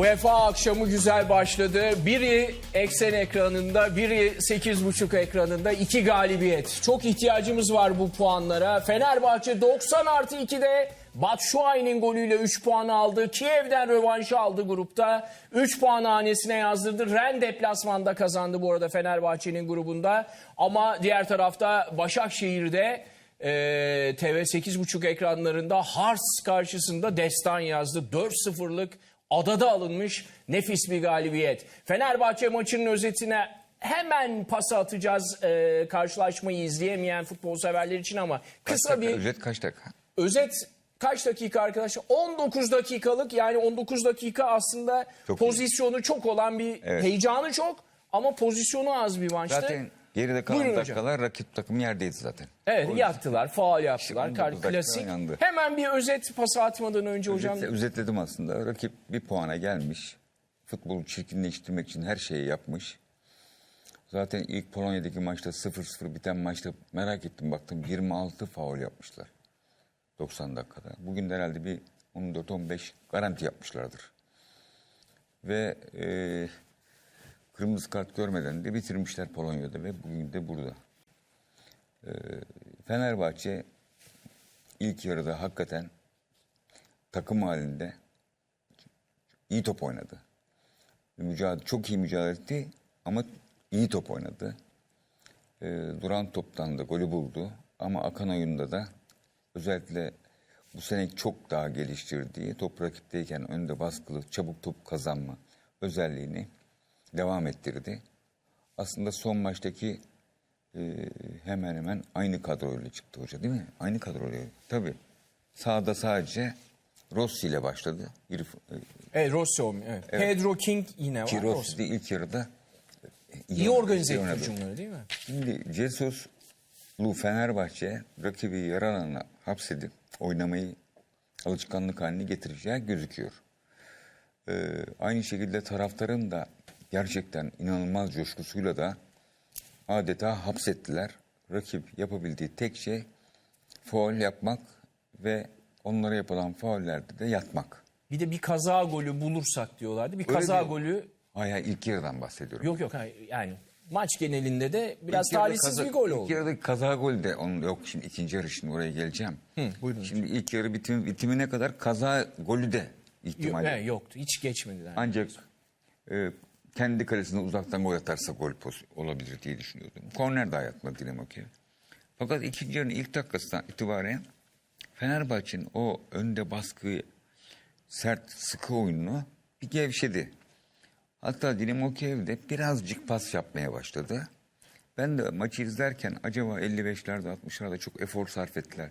UEFA akşamı güzel başladı. Biri eksen ekranında, biri 8.5 ekranında. iki galibiyet. Çok ihtiyacımız var bu puanlara. Fenerbahçe 90 artı 2'de Batshuayi'nin golüyle 3 puan aldı. Kiev'den rövanşı aldı grupta. 3 puan hanesine yazdırdı. Ren deplasmanda kazandı bu arada Fenerbahçe'nin grubunda. Ama diğer tarafta Başakşehir'de e, TV 8.5 ekranlarında Hars karşısında destan yazdı. 4-0'lık adada alınmış nefis bir galibiyet. Fenerbahçe maçının özetine hemen pas atacağız e, karşılaşmayı izleyemeyen futbol severler için ama kısa bir Özet kaç dakika? özet kaç dakika arkadaşlar? 19 dakikalık yani 19 dakika aslında Çok iyi. pozisyonu çok olan bir Evet. heyecanı çok ama pozisyonu az bir maçtı. Zaten geride kalan Buyurun hocam. dakikalar rakip takım yerdeydi zaten. Evet O yaktılar, faal yaptılar. Şimdi Kar- bu dakika Klasik. yandı. Hemen bir özet pası atmadan önce hocam. Özetle- özetledim aslında. Rakip bir puana gelmiş. Futbolu çirkinleştirmek için her şeyi yapmış. Zaten ilk Polonya'daki maçta 0-0 biten maçta merak ettim baktım 26 faul yapmışlar. 90 dakikada. Bugün de herhalde bir 14-15 garanti yapmışlardır. Ve e, kırmızı kart görmeden de bitirmişler Polonya'da ve bugün de burada. E, Fenerbahçe ilk yarıda hakikaten takım halinde iyi top oynadı. Mücadele, çok iyi mücadele etti ama iyi top oynadı. Ee, duran toptan da golü buldu. Ama akan oyunda da özellikle bu sene çok daha geliştirdiği top rakipteyken önde baskılı çabuk top kazanma özelliğini devam ettirdi. Aslında son maçtaki e, hemen hemen aynı kadroyla çıktı hoca değil mi? Aynı kadroyla. Tabii. Sağda sadece Rossi ile başladı. İrf, e, Evet Rossi o- evet. Pedro King yine var. ki Rossi. De ilk yarıda İyi organize etti hücumları değil mi? Şimdi Jesus'lu Fenerbahçe rakibi alana hapsedip oynamayı alışkanlık haline getireceği gözüküyor. Ee, aynı şekilde taraftarın da gerçekten inanılmaz coşkusuyla da adeta hapsettiler. Rakip yapabildiği tek şey faul yapmak ve onlara yapılan faullerde de yatmak. Bir de bir kaza golü bulursak diyorlardı. Bir Öyle kaza diyor. golü Hayır hayır, ilk yarıdan bahsediyorum. yok yok hayır, yani maç genelinde de biraz İlk talihsiz kaza- bir gol İlk oldu. yarıda kaza gol de onun yok şimdi ikinci yarı şimdi oraya geleceğim. buyurun Şimdi ilk yarı bitim, bitimine kadar kaza golü de Yok, ihtimali. he, yoktu. Hiç geçmedi. Yani. Ancak e, kendi kalesine uzaktan gol atarsa gol olabilir diye düşünüyordum. Korner de ayatmadı Dinamo Kiev. Fakat ikinci yarının ilk dakikasından itibaren Fenerbahçe'nin o önde baskı sert sıkı oyununu bir gevşedi. Hatta Dinamo Kiev'de birazcık pas yapmaya başladı. Ben de maçı izlerken acaba 55'lerde 60'larda çok efor sarf ettiler.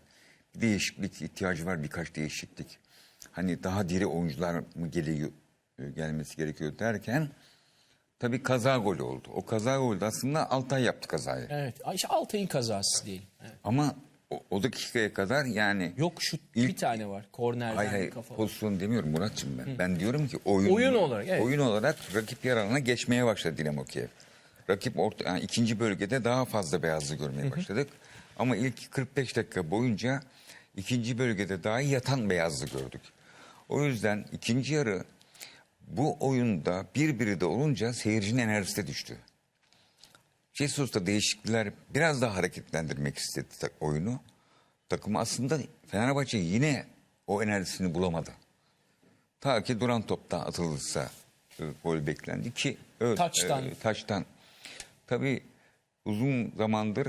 Bir değişiklik ihtiyacı var birkaç değişiklik. Hani daha diri oyuncular mı geliyor e, gelmesi gerekiyor derken tabii kaza golü oldu. O kaza golü aslında Altay yaptı kazayı. Evet. İşte Altay'ın kazası değil. Evet. Ama o, o dakikaya kadar yani Yok şu İlk- bir tane var. Kornerden Hayır hayır kafa. pozisyon demiyorum Muratçım ben. Ben diyorum ki oyun, Oyun olarak, evet. oyun olarak rakip yer alanına geçmeye başladı Dinamo Kiev. Rakip orta, yani ikinci bölgede daha fazla beyazlı görmeye başladık. Ama ilk 45 dakika boyunca ikinci bölgede daha yatan beyazlı gördük. O yüzden ikinci yarı bu oyunda birbiri de olunca seyircinin enerjisi de düştü. Jesus da değişiklikler biraz daha hareketlendirmek istedi oyunu. Takım aslında Fenerbahçe yine o enerjisini bulamadı. Ta ki duran topta atılırsa e, gol beklendi ki evet, Taçtan. e, taçtan. Tabii uzun zamandır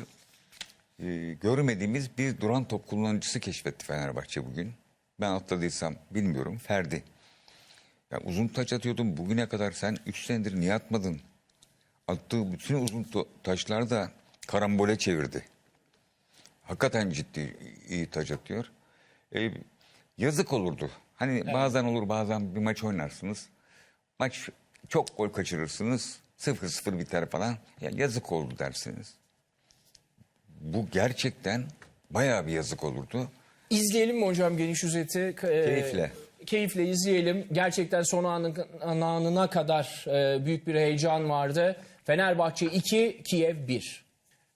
e, görmediğimiz bir duran top kullanıcısı keşfetti Fenerbahçe bugün. Ben atladıysam bilmiyorum. Ferdi. Ya uzun taç atıyordun bugüne kadar sen 3 senedir niye atmadın? Attığı bütün uzun taşlar da karambole çevirdi. Hakikaten ciddi iyi taç atıyor. E, yazık olurdu. Hani bazen olur bazen bir maç oynarsınız. Maç çok gol kaçırırsınız. 0-0 biter falan. Ya yazık oldu dersiniz. Bu gerçekten bayağı bir yazık olurdu. İzleyelim mi hocam geniş özeti? E, Keyifle. Keyifle izleyelim. Gerçekten son anı- anına kadar e, büyük bir heyecan vardı. Fenerbahçe 2, Kiev 1.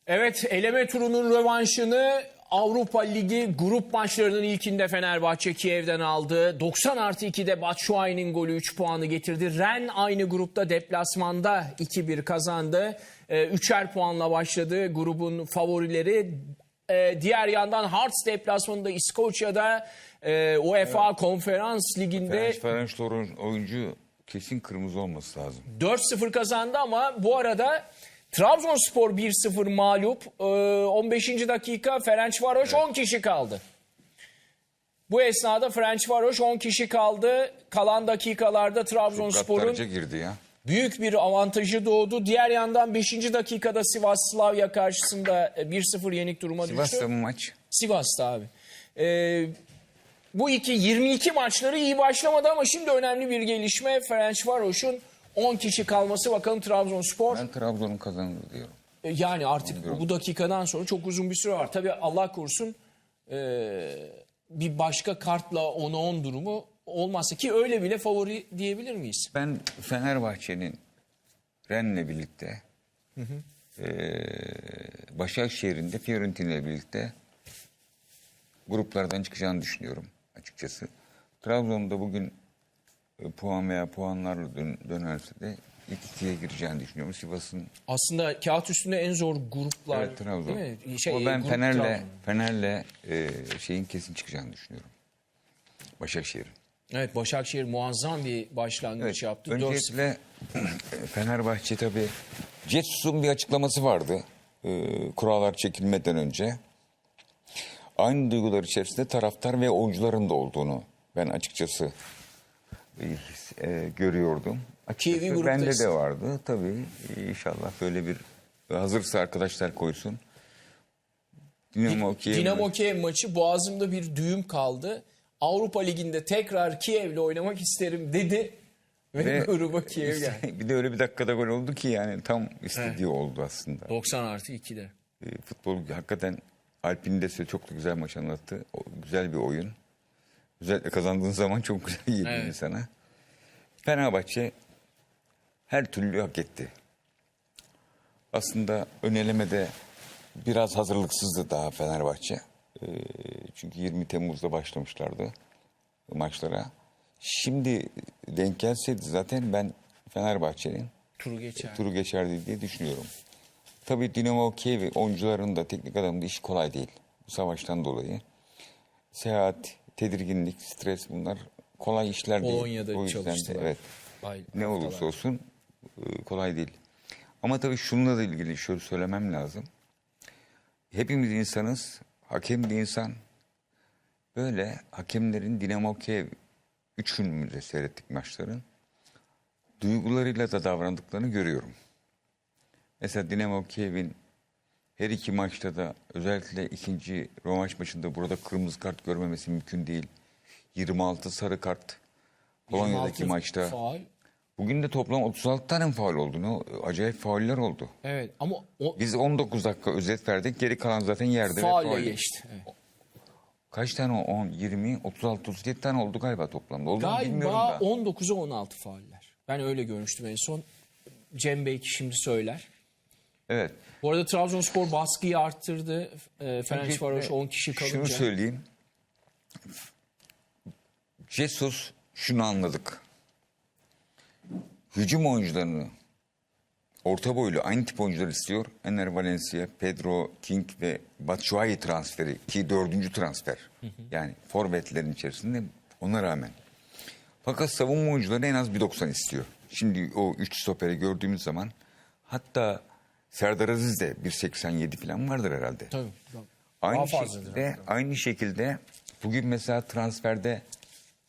Evet eleme turunun rövanşını Avrupa Ligi grup maçlarının ilkinde Fenerbahçe Kiev'den aldı. 90 artı 2'de Batshuayi'nin golü 3 puanı getirdi. Ren aynı grupta deplasmanda 2-1 kazandı. Ee, üçer puanla başladı grubun favorileri. Ee, diğer yandan Hearts deplasmanında İskoçya'da e, UEFA Konferans Ligi'nde Fenerbahçe oyuncu kesin kırmızı olması lazım. 4-0 kazandı ama bu arada Trabzonspor 1-0 mağlup. Ee, 15. dakika Ferencvaroş 10 kişi kaldı. Bu esnada Ferencvaroş 10 kişi kaldı. Kalan dakikalarda Trabzonspor'un Gaddarca girdi ya. Büyük bir avantajı doğdu. Diğer yandan 5. dakikada Sivas Slavia karşısında e, 1-0 yenik duruma düştü. Sivas'ta bu maç. Sivas'ta abi. Ee, bu iki 22 maçları iyi başlamadı ama şimdi önemli bir gelişme. Ferencvaros'un 10 kişi kalması bakalım Trabzonspor. Ben Trabzon'un kazanır diyorum. E, Yani artık bu dakikadan sonra çok uzun bir süre var. Tabii Allah korusun e, bir başka kartla 10'a 10 durumu olmazsa ki öyle bile favori diyebilir miyiz? Ben Fenerbahçe'nin Rennes'le birlikte eee Başakşehir'in de Fiorentina ile birlikte gruplardan çıkacağını düşünüyorum açıkçası. Trabzon'da bugün e, puan veya puanlarla dön- dönerse de ilk ikiye gireceğini düşünüyorum. Sivas'ın Aslında kağıt üstünde en zor gruplar. evet, Trabzon. değil mi? Şey, o ben grup Fener'le. Fener'le e, şeyin kesin çıkacağını düşünüyorum. Başakşehir'in. Evet Başakşehir muazzam bir başlangıç yaptı. 4-0. Öncelikle Fenerbahçe tabii Jetsus'un bir açıklaması vardı. Ee, kurallar çekilmeden önce. Aynı duygular içerisinde taraftar ve oyuncuların da olduğunu ben açıkçası e, e, görüyordum. Açıkçası bende gruptayız. de vardı. Tabii inşallah böyle bir hazırsa arkadaşlar koysun. Dinamo Kiev. Dinamo Kiev maçı boğazımda bir düğüm kaldı. Avrupa Ligi'nde tekrar Kiev'le oynamak isterim dedi. Ve, Ve gruba Kiev geldi. bir de öyle bir dakikada gol oldu ki yani tam istediği oldu aslında. 90 artı 2'de. E, futbol hakikaten Alp'in de çok da güzel maç anlattı. O, güzel bir oyun. Özellikle kazandığın zaman çok güzel geliyor Evet. insana. Fenerbahçe her türlü hak etti. Aslında önelemede biraz hazırlıksızdı daha Fenerbahçe. E, çünkü 20 Temmuz'da başlamışlardı maçlara. Şimdi denk gelseydi zaten ben Fenerbahçe'nin Turu geçer. turu geçerdi diye düşünüyorum. Tabii Dinamo Kiev oyuncuların da teknik adamın da işi kolay değil. Bu savaştan dolayı. Seyahat, tedirginlik, stres bunlar kolay işler değil. Polonya'da O yüzden de evet. Bay- Ne olursa olsun e, kolay değil. Ama tabii şununla da ilgili şöyle söylemem lazım. Hepimiz insanız. Hakem de insan. Böyle hakemlerin Dinamo Kiev üç günümüzde seyrettik maçların. Duygularıyla da davrandıklarını görüyorum. Mesela Dinamo Kiev'in her iki maçta da özellikle ikinci rövanş maçında burada kırmızı kart görmemesi mümkün değil. 26 sarı kart. Polonya'daki 26 maçta. Faul. Bugün de toplam 36 tane faul oldu. Acayip fauller oldu. Evet ama o Biz 19 dakika özet verdik. Geri kalan zaten yerde faulle faul. geçti. Evet. Kaç tane? 10, 20, 36, 37 tane oldu galiba toplamda. Oldu Galiba da. 19'a 16 fauller. Ben öyle görmüştüm en son. Cem belki şimdi söyler. Evet. Bu arada Trabzonspor baskıyı arttırdı. E, Ferencvaroş 10 kişi kalınca. Şunu söyleyeyim. Jesus şunu anladık. Hücum oyuncularını orta boylu aynı tip oyuncular istiyor. Ener Valencia, Pedro King ve Batshuayi transferi ki dördüncü transfer. Yani forvetlerin içerisinde ona rağmen. Fakat savunma oyuncuları en az 1.90 istiyor. Şimdi o 3 stoperi gördüğümüz zaman hatta Serdar Aziz de 1.87 falan vardır herhalde. Tabii. Aynı şekilde, aynı şekilde bugün mesela transferde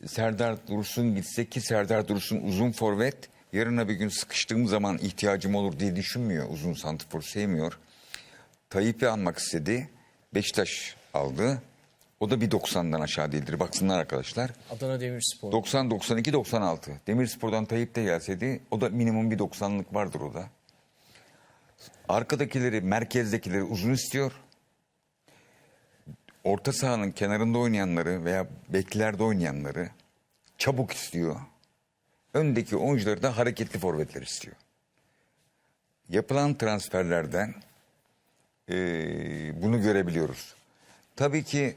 Serdar Dursun gitse ki Serdar Dursun uzun forvet yarına bir gün sıkıştığım zaman ihtiyacım olur diye düşünmüyor. Uzun santifor sevmiyor. Tayyip'i almak istedi. Beşiktaş aldı. O da bir 90'dan aşağı değildir. Baksınlar arkadaşlar. Adana Demirspor. 90, 92, 96. Demirspor'dan Tayyip de gelseydi o da minimum bir 90'lık vardır o da. Arkadakileri, merkezdekileri uzun istiyor. Orta sahanın kenarında oynayanları veya beklerde oynayanları çabuk istiyor. Öndeki oyuncuları da hareketli forvetler istiyor. Yapılan transferlerden eee, bunu görebiliyoruz. Tabii ki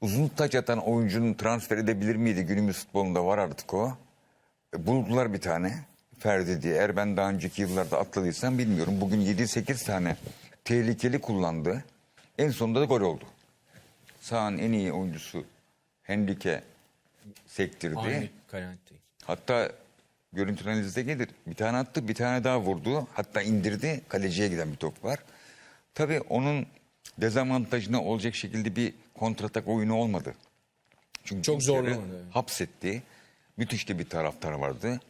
uzun taç atan oyuncunun transfer edebilir miydi? Günümüz futbolunda var artık o. E, Buldular bir tane. Ferdi diye. Eğer ben daha önceki yıllarda atladıysam bilmiyorum. Bugün 7-8 tane tehlikeli kullandı. En sonunda da gol oldu. Sağın en iyi oyuncusu Henrique sektirdi. Aynı Kanante. Hatta görüntü analizde gelir. Bir tane attı, bir tane daha vurdu. Hatta indirdi. Kaleciye giden bir top var. Tabii onun dezavantajına olacak şekilde bir kontratak oyunu olmadı. Çünkü Çok zorlamadı. Hapsetti. Müthiş de bir taraftar vardı.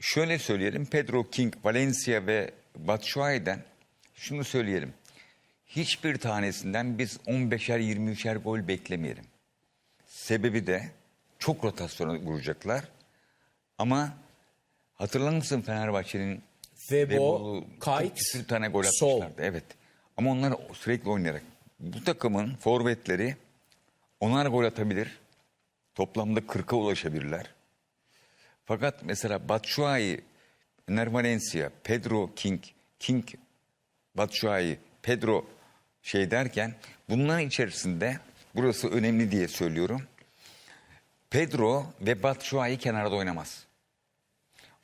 Şöyle söyleyelim. Pedro King, Valencia ve Batshuayi'den şunu söyleyelim. Hiçbir tanesinden biz 15'er 23'er gol beklemeyelim. Sebebi de çok rotasyona vuracaklar. Ama hatırlar mısın Fenerbahçe'nin Vebo, Kayt, 40 küsür tane gol Sol. atmışlardı. Evet. Ama onlar sürekli oynayarak. Bu takımın forvetleri onar gol atabilir. Toplamda 40'a ulaşabilirler. Fakat mesela Batshuayi, Ener Valencia, Pedro King, King, Batshuayi, Pedro şey derken bunların içerisinde burası önemli diye söylüyorum. Pedro ve Batshuayi kenarda oynamaz.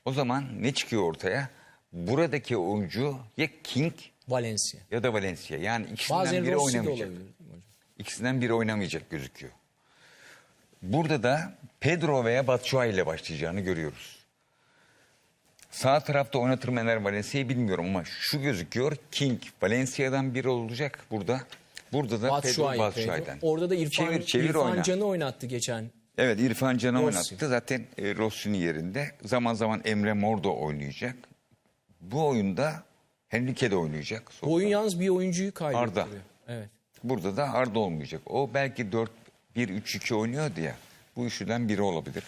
O zaman ne çıkıyor ortaya? Buradaki oyuncu ya King Valencia. ya da Valencia. Yani ikisinden Bazen biri Rossi oynamayacak. İkisinden biri oynamayacak gözüküyor. Burada da Pedro veya Batshuayi ile başlayacağını görüyoruz. Sağ tarafta oynatır mı Ener Valencia'yı bilmiyorum ama şu gözüküyor. King Valencia'dan biri olacak burada. Burada da Batshuayi, Pedro Pedro. Batshuayi'den. Orada da İrfan, çevir, çevir İrfan oyna. Can'ı oynattı geçen. Evet İrfan Can'ı oynattı. Zaten e, Rossi'nin yerinde. Zaman zaman Emre Mor da oynayacak. Bu oyunda Henrique de oynayacak. Bu oyun yalnız bir oyuncuyu kaybettiriyor. Arda. Evet. Burada da Arda olmayacak. O belki 4-1-3-2 oynuyordu ya. Bu üçüden biri olabilir.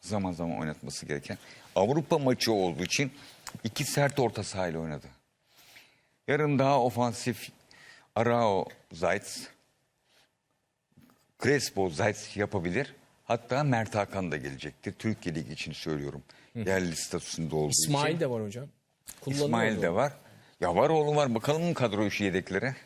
Zaman zaman oynatması gereken. Avrupa maçı olduğu için iki sert orta sahayla oynadı. Yarın daha ofansif Arao Zayt, Crespo Zayt yapabilir. Hatta Mert Hakan da gelecektir. Türkiye Ligi için söylüyorum. Yerli statüsünde olduğu İsmail için. de var hocam. Kullanıyor İsmail de var. Ya var oğlum var. Bakalım kadro işi yedeklere?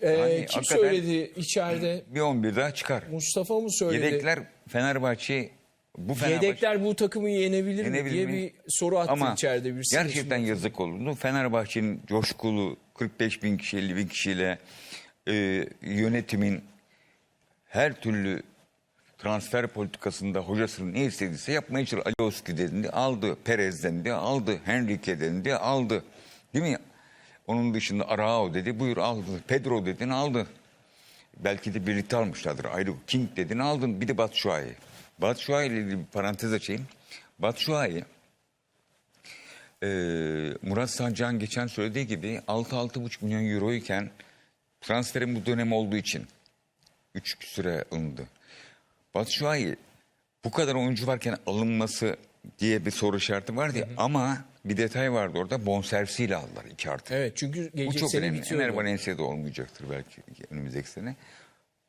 Ee, Yani kim hakikaten- söyledi içeride? Bir 11 daha çıkar. Mustafa mı söyledi? Yedekler Fenerbahçe bu Fenerbahçe Yedekler bu takımı yenebilir, mi yenebilir diye mi? bir soru attı Ama içeride bir gerçekten yazık oldu. Fenerbahçe'nin coşkulu 45 bin kişi 50 bin kişiyle e, yönetimin her türlü transfer politikasında hocasının ne istediyse yapmaya çalıştı. Alioski dedi aldı. Perez dedi aldı. Henrique dedi aldı. Değil mi? Onun dışında Arao dedi buyur aldı. Pedro dedin aldı. Belki de birlikte almışlardır. Ayrı King dedin aldın. Bir de Batshuayi. Batshuayi ile ilgili bir parantez açayım. Batshuayi e, Murat Sancak'ın geçen söylediği gibi 6-6,5 milyon euro iken transferin bu dönem olduğu için 3 süre alındı. Batshuayi bu kadar oyuncu varken alınması diye bir soru işareti vardı ya, ama bir detay vardı orada bonservisiyle aldılar 2 artı. Evet çünkü Bu gelecek çok sene önemli. bitiyordu. Ener Valencia'da olmayacaktır belki önümüzdeki sene.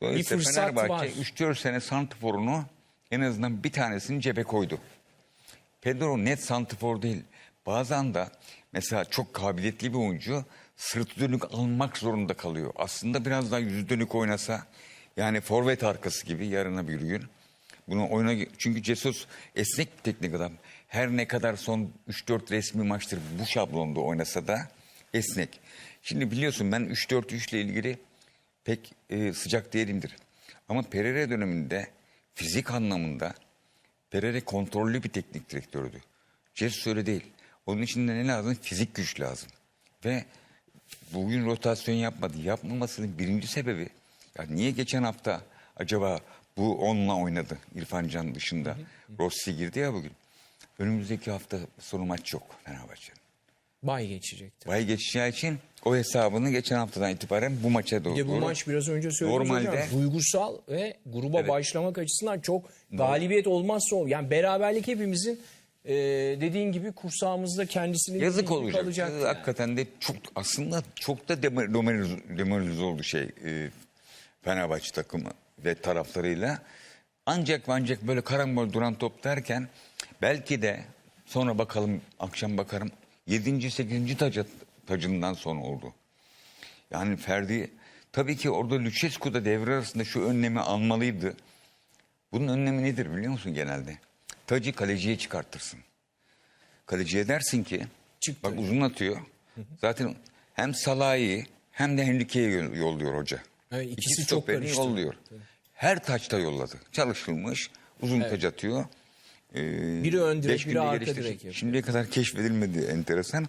Dolayısıyla fırsat Fenerbahçe var. 3-4 sene santiforunu en azından bir tanesini cebe koydu. Pedro net santifor değil. Bazen de mesela çok kabiliyetli bir oyuncu sırtı dönük alınmak zorunda kalıyor. Aslında biraz daha yüzü dönük oynasa yani forvet arkası gibi yarına bir gün. Bunu oyuna çünkü Jesus esnek bir teknik adam. Her ne kadar son 3-4 resmi maçtır bu şablonda oynasa da esnek. Şimdi biliyorsun ben 3-4-3 ile ilgili pek e, sıcak değilimdir. Ama Pereira döneminde fizik anlamında Pereira kontrollü bir teknik direktördü. Jesus öyle değil. Onun için de ne lazım? Fizik güç lazım. Ve bugün rotasyon yapmadı. Yapmamasının birinci sebebi ya niye geçen hafta acaba bu onunla oynadı İrfan Can dışında. Rossi girdi ya bugün. Önümüzdeki hafta sonu maç yok Fenerbahçe'nin. Bay geçecekti. Bay geçeceği için o hesabını geçen haftadan itibaren bu maça doğru. De bu maç biraz önce söyledim Normalde- hocam. Duygusal ve gruba Evet. başlamak açısından çok galibiyet olmazsa ol. Yani beraberlik hepimizin e, dediğin gibi kursağımızda kendisinin Yazık olacak. kalacak yani. Hakikaten de çok aslında çok da demor- demoralize demoralize oldu şey e, Fenerbahçe takımı ve taraftarıyla. Ancak ve ancak böyle karambol duran top derken belki de sonra bakalım akşam bakarım 7. 8. Tacı, tacından sonra oldu. Yani Ferdi tabii ki orada Lucescu da devre arasında şu önlemi almalıydı. Bunun önlemi nedir biliyor musun genelde? Tacı kaleciye çıkartırsın. Kaleciye dersin ki Çık bak uzun atıyor. Zaten hem Salah'ı hem de Henrique'ye yol- yolluyor hoca. Evet, ikisi İki çok karıştı. yolluyor. Her taçta yolladı. Çalışılmış uzun taç atıyor. Ee, Biri ön direk, biri arka direk yapıyor. Şimdiye kadar keşfedilmedi enteresan.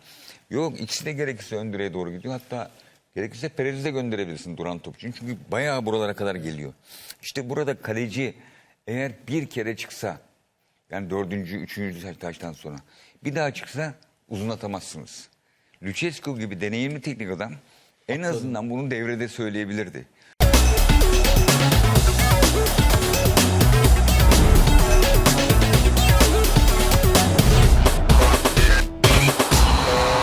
Yok ikisi de gerekirse ön direğe doğru gidiyor. Hatta gerekirse Perez'i de gönderebilirsin duran topçu. Çünkü bayağı buralara kadar geliyor. İşte burada kaleci eğer bir kere çıksa yani dördüncü, üçüncü taş- taştan sonra bir daha çıksa uzun atamazsınız. Lucescu gibi deneyimli teknik adam en azından bunu devrede söyleyebilirdi. Thank you.